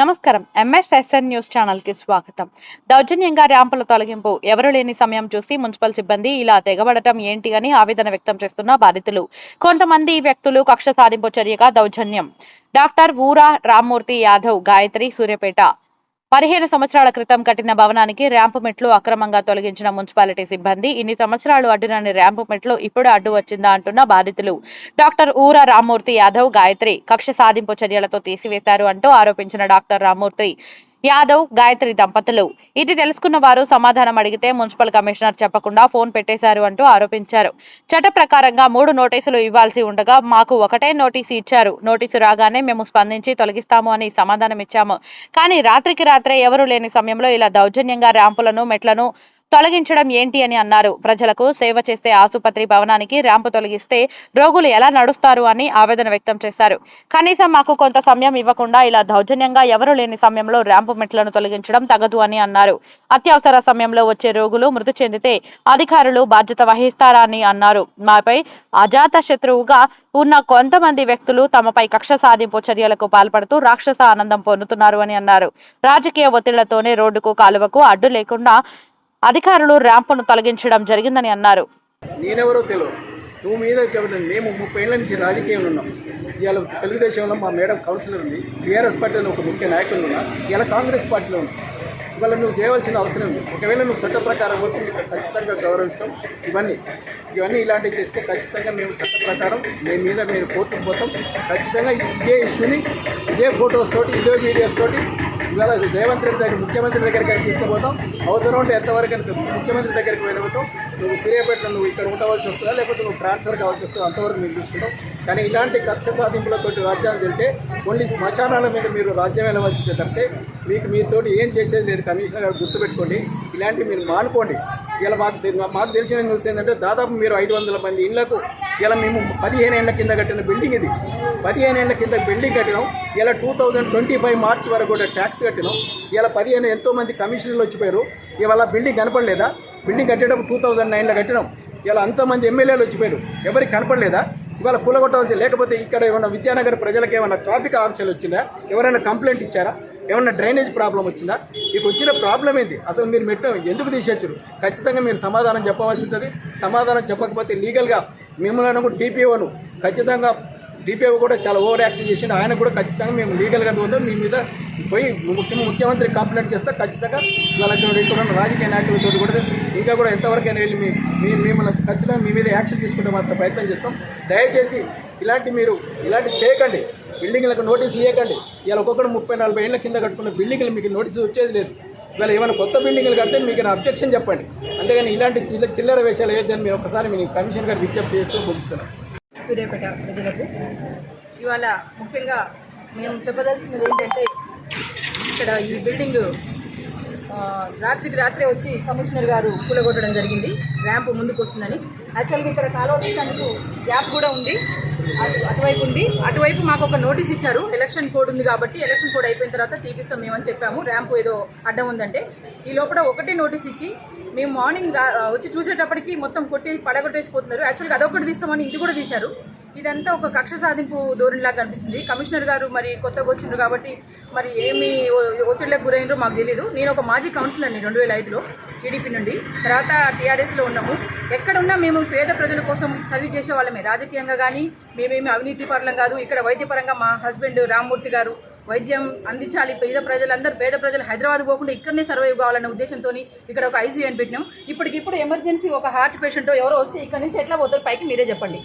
నమస్కారం. ఎంఎస్ఎస్ఎన్ న్యూస్ ఛానల్కి స్వాగతం. దౌర్జన్యంగా ర్యాంపుల తొలగింపు. ఎవరు లేని సమయం చూసి మున్సిపల్ సిబ్బంది ఇలా తెగబడటం ఏంటి అని ఆవేదన వ్యక్తం చేస్తున్న బాధితులు. కొంతమంది వ్యక్తులు కక్ష సాధింపు చర్యగా దౌర్జన్యం. డాక్టర్ ఊరా రామ్మూర్తి యాదవ్ గాయత్రి సూర్యపేట. పదిహేను సంవత్సరాల క్రితం కట్టిన భవనానికి ర్యాంపు మెట్లు అక్రమంగా తొలగించిన మున్సిపాలిటీ సిబ్బంది ఇన్ని సంవత్సరాలు అడ్డురాని ర్యాంపు మెట్లు ఇప్పుడు అడ్డు వచ్చిందా అంటున్న బాధితులు. డాక్టర్ ఊరా రామ్మూర్తి యాదవ్ గాయత్రి కక్ష సాధింపు చర్యలతో తీసివేశారు అంటూ ఆరోపించిన డాక్టర్ రామ్మూర్తి. యాదవ్ గాయత్రి దంపతులు. ఇది తెలుసుకున్న వారు సమాధానం అడిగితే మున్సిపల్ కమిషనర్ చెప్పకుండా ఫోన్ పెట్టేశారు అంటూ ఆరోపించారు. చట్ట ప్రకారంగా మూడు నోటీసులు ఇవ్వాల్సి ఉండగా మాకు ఒకటే నోటీసు ఇచ్చారు. నోటీసు రాగానే మేము స్పందించి తొలగిస్తాము అని సమాధానం ఇచ్చాము. కానీ రాత్రికి రాత్రే ఎవరు లేని సమయంలో ఇలా దౌర్జన్యంగా ర్యాంపులను మెట్లను తొలగించడం ఏంటి అని అన్నారు. ప్రజలకు సేవ చేసే ఆసుపత్రి భవనానికి ర్యాంపు తొలగిస్తే రోగులు ఎలా నడుస్తారు అని ఆవేదన వ్యక్తం చేశారు. కనీసం మాకు కొంత సమయం ఇవ్వకుండా ఇలా దౌర్జన్యంగా ఎవరు లేని సమయంలో ర్యాంపు మెట్లను తొలగించడం తగదు అని అన్నారు. అత్యవసర సమయంలో వచ్చే రోగులు మృతి చెందితే అధికారులు బాధ్యత వహిస్తారా అని అన్నారు. మాపై అజాత శత్రువుగా ఉన్న కొంతమంది వ్యక్తులు తమపై కక్ష సాధింపు చర్యలకు పాల్పడుతూ రాక్షస ఆనందం పొందుతున్నారు అని అన్నారు. రాజకీయ ఒత్తిళ్ళతోనే రోడ్డుకు కాలువకు అడ్డు లేకుండా అధికారులు ర్యాంపును తొలగించడం జరిగిందని అన్నారు. నేనెవరో తెలియదు నువ్వు మీద మేము ముప్పై ఏళ్ళ నుంచి రాజకీయంలో ఉన్నాం. ఇవాళ తెలుగుదేశంలో మా మేడం కౌన్సిలర్ ఉంది. టీఆర్ఎస్ పార్టీలో ఒక ముఖ్య నాయకులు ఉన్నా ఇవాళ కాంగ్రెస్ పార్టీలో ఉన్నా ఇవాళ నువ్వు చేయవలసిన అవసరం ఉంది ఒకవేళ నువ్వు చట్ట ప్రకారం వస్తుంది ఖచ్చితంగా గౌరవిస్తాం. ఇవన్నీ ఇవన్నీ ఇలాంటివి చేస్తే ఖచ్చితంగా మేము చట్ట ప్రకారం మేము మీద మేము కోర్టుకు పోతాం. ఖచ్చితంగా ఇదే ఇష్యూని ఇదే ఫొటోస్ తోటి ఇదే వీడియోస్ తోటి ఇవాళ రేవంత్ రెడ్డి దగ్గర ముఖ్యమంత్రి దగ్గరికి తీసుకుపోతాం. అవసరం ఉంటే ఎంతవరకు అని ముఖ్యమంత్రి దగ్గరికి వెళ్ళబోతాం నువ్వు సూర్యాపేటలో నువ్వు ఇక్కడ ఉండవలసి వస్తుందా? లేకపోతే నువ్వు ట్రాన్స్ఫర్ కావాల్సి వస్తుందా? అంతవరకు మేము చూసుకుంటాం. కానీ ఇలాంటి కక్ష సాధింపులతో రాజ్యాన్ని వెళ్తే కొన్ని శ్మశానాల మీద మీరు రాజ్యం వెళ్ళవలసిందే తప్పితే మీకు మీతోటి ఏం చేసేది లేదు. కమిషనర్ గారు గుర్తుపెట్టుకోండి. ఇలాంటివి మీరు మానుకోండి. ఇలా మాకు మాకు తెలిసిన న్యూస్ ఏంటంటే దాదాపు మీరు ఐదు వందల మంది ఇళ్ళకు ఇలా మేము పదిహేను ఏళ్ళ కింద కట్టిన బిల్డింగ్ ఇది. పదిహేను ఏళ్ళ కింద బిల్డింగ్ కట్టినాం. ఇలా two thousand twenty five March వరకు కూడా ట్యాక్స్ కట్టినాం. ఇలా పదిహేను ఎంతో మంది కమిషనర్లు వచ్చిపోయారు. ఇవాళ బిల్డింగ్ కనపడలేదా? బిల్డింగ్ కట్టేటప్పుడు టూ థౌజండ్ నైన్లో కట్టినాం. ఇలా అంతమంది ఎమ్మెల్యేలు వచ్చిపోయారు. ఎవరికి కనపడలేదా? ఇవాళ కూలగొట్టవలసి లేకపోతే ఇక్కడ ఏమైనా విద్యానగర్ ప్రజలకు ఏమైనా ట్రాఫిక్ ఆంక్షలు వచ్చిందా? ఎవరైనా కంప్లైంట్ ఇచ్చారా? ఏమన్నా డ్రైనేజ్ ప్రాబ్లం వచ్చిందా? మీకు వచ్చిన ప్రాబ్లం ఏంది? అసలు మీరు మెట్టు ఎందుకు తీసేచ్చారు? ఖచ్చితంగా మీరు సమాధానం చెప్పవలసి ఉంటుంది. సమాధానం చెప్పకపోతే లీగల్గా మిమ్మల్ని కూడా ఖచ్చితంగా టీపీఓ కూడా చాలా ఓవర్ యాక్షన్ చేసిండు. ఆయన కూడా ఖచ్చితంగా మేము లీగల్గా పోతాం. మీ మీద పోయి ముఖ్య ముఖ్యమంత్రి కంప్లైంట్ చేస్తే ఖచ్చితంగా ఇవాళ ఇక్కడ రాజకీయ నాయకులతో కూడా ఇంకా కూడా ఎంతవరకైనా వెళ్ళి మీ మీ మిమ్మల్ని ఖచ్చితంగా మీ మీద యాక్షన్ తీసుకుంటే మాత్రం ప్రయత్నం చేస్తాం. దయచేసి ఇలాంటి మీరు ఇలాంటి చేయకండి. బిల్డింగ్లకు నోటీస్ ఇవ్వకండి ఇలా ఒక్కొక్కరు ముప్పై నలభై ఏళ్ళ కింద కట్టుకున్న బిల్డింగ్లు మీకు నోటీసులు వచ్చేది లేదు. ఇవాళ ఏమైనా కొత్త బిల్డింగ్లు కడితే మీకు నా అబ్జెక్షన్ చెప్పండి. అంతేగాని ఇలాంటి చిల్ల చిల్లర వేషాలు వేయద్దని మీరు ఒకసారి మీ కమిషన్ గారు విజ్ఞప్తి చేస్తూ ముగిస్తున్నాను సూర్యాపేట ప్రజలకు ఇవాళ ముఖ్యంగా మేము చెప్పదలసినది ఏంటంటే ఇక్కడ ఈ బిల్డింగ్ రాత్రికి రాత్రే వచ్చి కమిషనర్ గారు కూలగొట్టడం జరిగింది. ర్యాంప్ ముందుకు వస్తుందని యాక్చువల్గా ఇక్కడ కాలువ తీసేందుకు గ్యాప్ కూడా ఉంది. అటువైపు ఉంది. అటువైపు మాకు ఒక నోటీస్ ఇచ్చారు. ఎలక్షన్ కోడ్ ఉంది కాబట్టి ఎలక్షన్ కోడ్ అయిపోయిన తర్వాత తీపిస్తాం మేమని చెప్పాము. ర్యాంప్ ఏదో అడ్డం ఉందంటే. ఈ లోపల ఒకటే నోటీస్ ఇచ్చి మేము మార్నింగ్ వచ్చి చూసేటప్పటికి మొత్తం కొట్టి పడగొట్టేసిపోతున్నారు. యాక్చువల్గా అదొకటి తీస్తామని ఇది కూడా తీశారు. ఇదంతా ఒక కక్ష సాధింపు ధోరణిలా కనిపిస్తుంది. కమిషనర్ గారు మరి కొత్తగా వచ్చిండ్రు కాబట్టి మరి ఏమి ఒ- ఒత్తిడిలకు గురైనరో మాకు తెలియదు నేను ఒక మాజీ కౌన్సిలర్ని రెండు వేల ఐదులో టీడీపీ నుండి. తర్వాత టీఆర్ఎస్లో ఉన్నాము. ఎక్కడున్నా మేము పేద ప్రజల కోసం సర్వీస్ చేసే వాళ్ళమే. రాజకీయంగా కానీ మేమేమి అవినీతి పరులం కాదు. ఇక్కడ వైద్యపరంగా మా హస్బెండ్ రామ్మూర్తి గారు వైద్యం అందించాలి. పేద ప్రజలందరూ పేద ప్రజలు హైదరాబాద్ పోకుండా ఇక్కడనే సర్వైవ్ కావాలన్న ఉద్దేశంతో ఇక్కడ ఒక ఐసీయూ అని పెట్టినాం ఇప్పటికిప్పుడు ఎమర్జెన్సీ ఒక హార్ట్ పేషెంట్ ఎవరో వస్తే ఇక్కడ నుంచి ఎట్లా పోతారు పైకి మీరే చెప్పండి.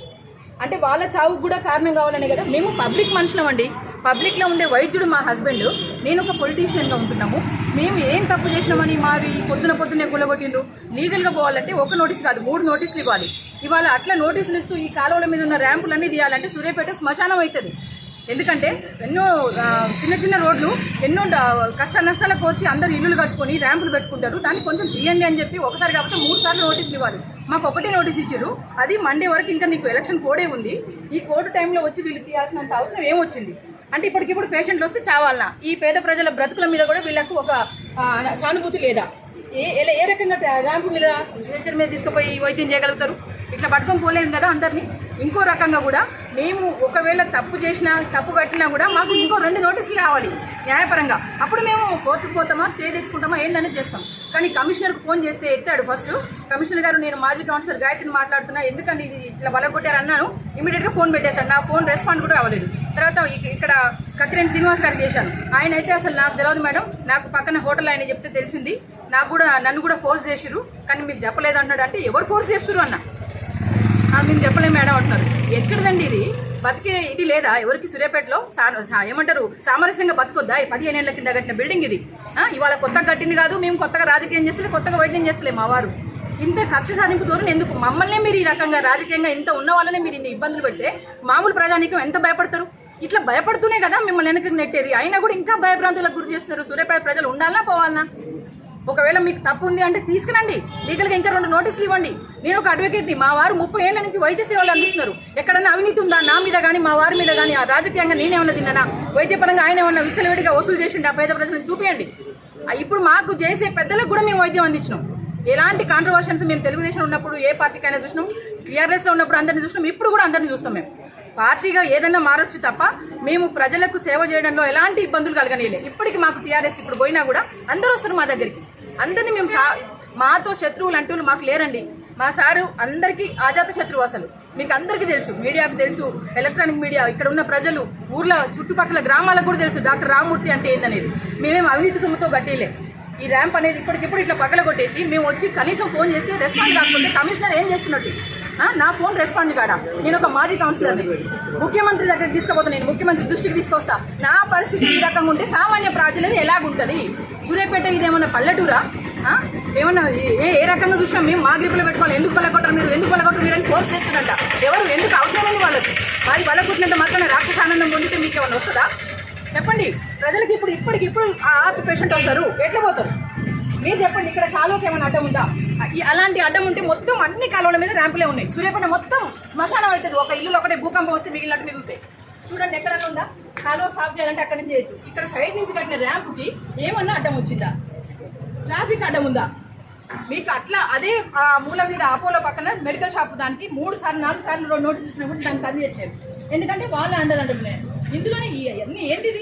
అంటే వాళ్ళ చావుకు కూడా కారణం కావాలనే కదా? మేము పబ్లిక్ మనుషులం అండి. పబ్లిక్లో ఉండే వైద్యుడు మా హస్బెండ్ నేను ఒక పొలిటీషియన్గా ఉంటున్నాము. మేము ఏం తప్పు చేసినామని మావి పొద్దున పొద్దున్నే గుల్లగొట్టిండ్రు. లీగల్గా పోవాలంటే ఒక నోటీస్ కాదు మూడు నోటీసులు ఇవ్వాలి. ఇవాళ అట్లా నోటీసులు ఇస్తూ ఈ కాలువల మీద ఉన్న ర్యాంపులన్నీ తీయాలంటే సూర్యాపేట శ్మశానం అవుతుంది ఎందుకంటే ఎన్నో చిన్న చిన్న రోడ్లు ఎన్నో కష్ట నష్టాలకు వచ్చి అందరు ఇల్లులు కట్టుకొని ర్యాంపులు పెట్టుకుంటారు. దాన్ని కొంచెం తీయండి అని చెప్పి ఒకసారి కాబట్టి మూడు సార్లు నోటీసులు ఇవ్వాలి. మాకు ఒకటే నోటీస్ ఇచ్చారు. అది మండే వరకు ఇంకా నీకు ఎలక్షన్ కోడే ఉంది. ఈ కోర్టు టైంలో వచ్చి వీళ్ళు తీయాల్సినంత అవసరం ఏమొచ్చింది? అంటే ఇప్పటికిప్పుడు పేషెంట్లు వస్తే చావాలనా? ఈ పేద ప్రజల బ్రతుకుల మీద కూడా వీళ్ళకు ఒక సానుభూతి లేదా? ఏ ఎలా- ఏ రకంగా ర్యాంపు మీద స్ట్రెచర్ మీద తీసుకుపోయి వైద్యం చేయగలుగుతారు? ఇట్లా పట్టుకొని పోలేము కదా అందరినీ? ఇంకో రకంగా కూడా మేము ఒకవేళ తప్పు చేసినా తప్పు కట్టినా కూడా మాకు ఇంకో రెండు నోటీసులు రావాలి న్యాయపరంగా. అప్పుడు మేము కోర్టుకు పోతామా స్టే తెచ్చుకుంటామా ఏందనేది చేస్తాం. కానీ కమిషనర్కి ఫోన్ చేస్తే ఎత్తాడు ఫస్ట్. కమిషనర్ గారు నేను మాజీ కౌన్సిలర్ గాయత్రిని మాట్లాడుతున్నా ఎందుకంటే ఇది ఇట్లా బలగొట్టారు అన్నాను. ఇమీడియట్గా ఫోన్ పెట్టేశాడు. నా ఫోన్ రెస్పాండ్ కూడా అవ్వలేదు. తర్వాత ఇక్కడ కత్తిరేని శ్రీనివాస్ గారికి చేశాను. ఆయన అయితే అసలు నాకు తెలియదు మేడం. నాకు పక్కన హోటల్ ఆయన చెప్తే తెలిసింది. నాకు కూడా నన్ను కూడా ఫోర్స్ చేసిరు కానీ మీకు చెప్పలేదు అన్నాడు అంటే ఎవరు ఫోర్స్ చేస్తున్నారు అన్న. మేము చెప్పలేము మేడం అంటున్నారు. ఎక్కడదండి ఇది? బతికే ఇది లేదా? ఎవరికి? సూర్యాపేటలో? ఏమంటారు? సామరస్యంగా బతుకొద్దా? ఈ పదిహేను ఏళ్ళ కింద కట్టిన బిల్డింగ్ ఇది. ఇవాళ కొత్తగా కట్టింది కాదు మేము కొత్తగా రాజకీయం చేస్తలే కొత్తగా వైద్యం చేస్తలే మా వారు. ఇంత కక్ష సాధింపు దూరం ఎందుకు? మమ్మల్ని మీరు ఈ రకంగా రాజకీయంగా ఇంత ఉన్న వాళ్ళనే మీరు ఇన్ని ఇబ్బందులు పెడితే మామూలు ప్రజానీకం ఎంత భయపడతారు? ఇట్లా భయపడుతూనే కదా మిమ్మల్ని వెనక్కి నెట్టేది. అయినా కూడా ఇంకా భయభ్రాంతులకు గురి చేస్తున్నారు. సూర్యాపేట ప్రజలు ఉండాలనా పోవాలనా? ఒకవేళ మీకు తప్పు ఉంది అంటే తీసుకురండి. లీగల్గా ఇంకా రెండు నోటీసులు ఇవ్వండి. నేను ఒక అడ్వకేట్ని మా వారు ముప్పై ఏళ్ళ నుంచి వైద్య సేవలు అందిస్తున్నారు. ఎక్కడన్నా అవినీతి ఉందా? నా మీద కానీ మా వారి మీద కానీ ఆ రాజకీయంగా నేనేమన్నా తిన్నానా? వైద్యపరంగా ఆయన ఏమన్నా విచ్చలవిడిగా వసూలు చేసిండి? ఆ పేద ప్రజలను చూపించండి ఇప్పుడు మాకు చేసే పెద్దలకు కూడా మేము వైద్యం అందించినాం. ఎలాంటి కాంట్రవర్షన్స్ మేము తెలుగుదేశం ఉన్నప్పుడు ఏ పార్టీకైనా చూసినాం. టీఆర్ఎస్లో ఉన్నప్పుడు అందరిని చూసినాం. ఇప్పుడు కూడా అందరిని చూస్తాం మేము. పార్టీగా ఏదైనా మారొచ్చు తప్ప మేము ప్రజలకు సేవ చేయడంలో ఎలాంటి ఇబ్బందులు కలగనీయలే ఇప్పటికి మాకు టీఆర్ఎస్ ఇప్పుడు పోయినా కూడా అందరూ వస్తారు మా దగ్గరికి. అందరినీ మేము సా- మాతో శత్రువులు అంటూ మాకు లేరండి. మా సారు అందరికీ ఆజాత శత్రువు అసలు. మీకు అందరికీ తెలుసు మీడియాకు తెలుసు ఎలక్ట్రానిక్ మీడియా ఇక్కడ ఉన్న ప్రజలు ఊర్ల చుట్టుపక్కల గ్రామాలకు కూడా తెలుసు డాక్టర్ రామ్మూర్తి అంటే ఏందనేది. మేమేం అవినీతి సొమ్ముతో గట్టిలే ఈ ర్యాంప్ అనేది ఇప్పటికిప్పుడు ఇట్లా పగల కొట్టేసి మేము వచ్చి కనీసం ఫోన్ చేస్తే రెస్పాండ్ కాకపోతే కమిషనర్ ఏం చేస్తున్నట్టు? నా ఫోన్ రెస్పాండ్ కాడా. నేను ఒక మాజీ కౌన్సిలర్ని ముఖ్యమంత్రి దగ్గరికి తీసుకుపోతా నేను ముఖ్యమంత్రి దృష్టికి తీసుకొస్తా. నా పరిస్థితి ఈ రకంగా ఉంటే సామాన్య ప్రజలది ఎలాగుంటది? సూర్యాపేట ఇదేమన్నా పల్లెటూరా? ఏమన్నా ఏ- ఏ రకంగా చూసినా మేము మా గ్రిప్పులో పెట్టుకోవాలి. ఎందుకు పల్లకొట్టరు మీరు? ఎందుకు పల్లకొట్టరు మీరు అని ఫోర్స్ చేస్తున్నట్ట ఎవరు? ఎందుకు అవసరమైంది వాళ్ళకి? మరి పల్లకొట్టినంత మాత్రమే రాక్షస ఆనందం పొందితే మీకు ఏమన్నా వస్తుందా? చెప్పండి. ప్రజలకు ఇప్పుడు ఇప్పటికి ఇప్పుడు ఆ పేషెంట్ వస్తారు. ఎట్లా పోతారు? మీరు చెప్పండి ఇక్కడ కాలువకి ఏమైనా అడ్డం ఉందా? అలాంటి అడ్డం ఉంటే మొత్తం అన్ని కాలువల మీద ర్యాంపులే ఉన్నాయి. సూర్యాపేట మొత్తం శ్మశానం అవుతుంది. ఒక ఇల్లు ఒకటే భూకంపం వస్తే మిగిలినట్టు మిగులుతాయి. చూడండి ఎక్కడన్నా ఉందా? కాలువ సాఫ్ చేయాలంటే అక్కడ నుంచి చేయొచ్చు. ఇక్కడ సైడ్ నుంచి కట్టిన ర్యాంపుకి ఏమన్నా అడ్డం వచ్చిందా? ట్రాఫిక్ అడ్డం ఉందా? మీకు అట్లా అదే ఆ మూల మీద అపోలో పక్కన మెడికల్ షాప్ దానికి మూడు సార్లు నాలుగు సార్లు రెండు నోటీస్ ఇచ్చినా కూడా దానికి అది చేయట్లేదు ఎందుకంటే వాళ్ళ అండదంటే ఇందులోనే ఇవన్నీ ఏంటిది?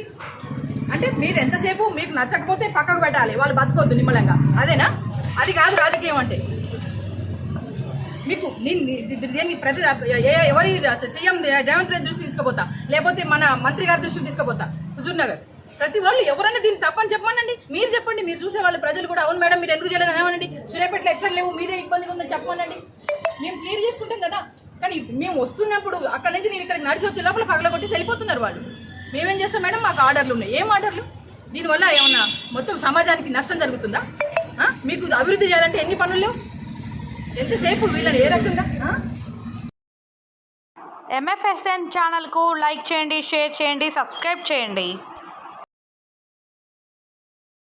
అంటే మీరు ఎంతసేపు మీకు నచ్చకపోతే పక్కకు పెట్టాలి. వాళ్ళు బతకొద్దు నిమ్మలంగా. అదేనా? అది కాదు రాజకీయం అంటే. మీకు నేను దీన్ని ప్రతి ఎవరి సీఎం రేవంత్ రెడ్డి దృష్టి తీసుకుపోతా? లేకపోతే మన మంత్రి గారి దృష్టికి తీసుకుపోతా? హుజూర్నగర్. ప్రతి వాళ్ళు ఎవరైనా దీన్ని తప్పని చెప్పమనండి. మీరు చెప్పండి. మీరు చూసే వాళ్ళు ప్రజలు కూడా అవును మేడం మీరు ఎందుకు చేయలేదు ఏమనండి సూర్యాపేటలో ఎక్కడ లేవు? మీదే ఇబ్బందిగా ఉందని చెప్పమనండి. మేము క్లియర్ చేసుకుంటాం కదా. కానీ మేము వస్తున్నప్పుడు అక్కడ నుంచి నేను ఇక్కడికి నడిచి వచ్చే లోపల పగలగొట్టి వెళ్ళిపోతున్నారు వాళ్ళు. మేమేం చేస్తాం మేడం? మాకు ఆర్డర్లు ఉన్నాయి. ఏం ఆర్డర్లు? దీనివల్ల ఏమన్నా మొత్తం సమాజానికి నష్టం జరుగుతుందా? మీకు అభివృద్ధి చేయాలంటే ఎన్ని పనులు లేవు? ఎంతసేపు వీళ్ళని ఏ రకంగా ఎంఎఫ్ఎస్ఎన్ ఛానల్కు లైక్ చేయండి షేర్ చేయండి సబ్స్క్రైబ్ చేయండి.